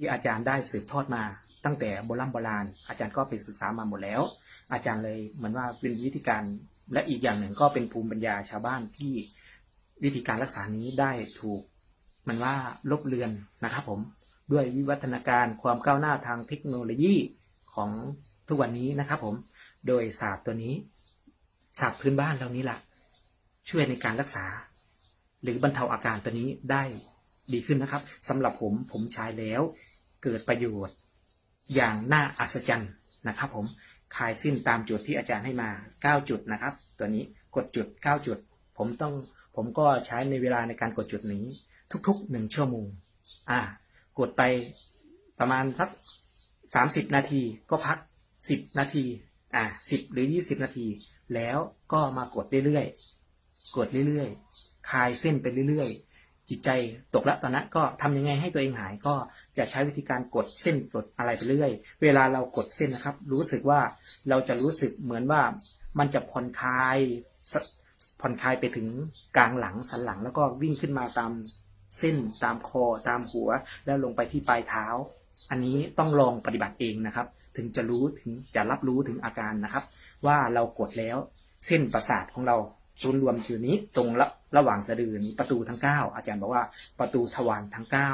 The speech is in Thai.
ที่อาจารย์ได้สืบทอดมาตั้งแต่โบราณโบราณ อาจารย์ก็ไปศึกษามาหมดแล้ว อาจารย์เลยเหมือนว่าเป็นวิธีการและอีกอย่างหนึ่งก็เป็นภูมิปัญญาชาวบ้านที่วิธีการรักษานี้ได้ถูกมันว่าลบเลือนนะครับผมด้วยวิวัฒนาการความก้าวหน้าทางเทคโนโลยีของทุกวันนี้นะครับผมโดยศาสตร์ตัวนี้ศาสตร์พื้นบ้านเหล่านี้แหละช่วยในการรักษา หรือบรรเทาอาการตัวนี้ได้ดีขึ้นนะครับสำหรับผมผมใช้แล้ว เกิดประโยชน์ อย่างน่าอัศจรรย์นะครับ ผมคลายสิ้นตามจุดที่อาจารย์ให้มา 9 จุดนะครับ ตัวนี้กดจุด 9 จุด ผมต้องผมก็ใช้ในเวลาในการกดจุดนี้ ทุกๆหนึ่งชั่วโมงอ่ากดไปประมาณสักสามสิบนาทีก็พักสิบนาทีอ่าสิบหรือยี่สิบนาที แล้วก็มากดเรื่อยๆกดเรื่อยๆคลายเส้นไปเรื่อยๆ จิตใจตกละตอนนั้นก็ทำยังไงให้ตัวเองหายก็จะใช้วิธีการกดเส้นกดอะไรไปเรื่อย เวลาเรากดเส้นนะครับ รู้สึกว่าเราจะรู้สึกเหมือนว่ามันจะผ่อนคลายผ่อนคลายไปถึงกลางหลังสันหลัง แล้วก็วิ่งขึ้นมาตามเส้นตามคอตามหัว แล้วลงไปที่ปลายเท้า อันนี้ต้องลองปฏิบัติเองนะครับ ถึงจะรู้ถึงจะรับรู้ถึงอาการนะครับ ว่าเรากดแล้วเส้นประสาทของเรา ศูนย์รวมอยู่นี้ตรงระระหว่างสะดือนี้ประตูทั้งเก้าอาจารย์บอกว่าประตูทวารทั้งเก้า